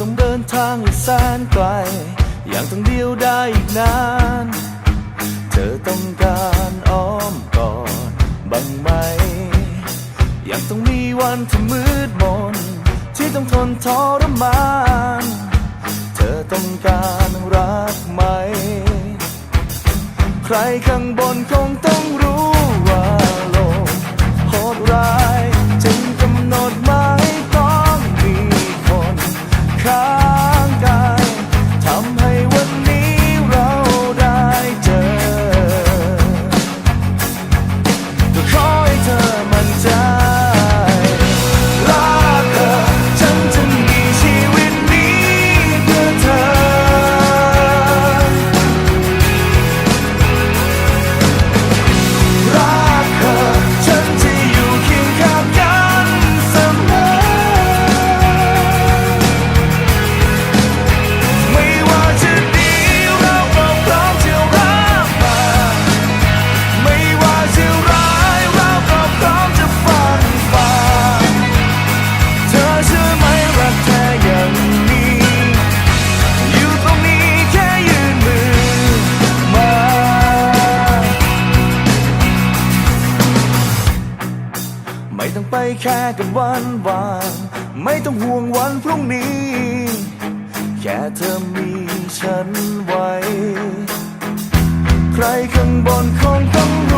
ต้องเดินทางอีกแสนไกลยังต้องเดียวได้อีกนาน เธอต้องการอ้อมกอดบ้างไหม ยังต้องมีวันที่มืดมน ที่ต้องทนทรมาน เธอต้องการรักไหม ใครข้างบนคงต้อง ต้องไปแค่กับวันวานไม่ต้องห่วงวันพรุ่งนี้ แค่เธอมีฉันไว้ ใครข้างบนคงต้อง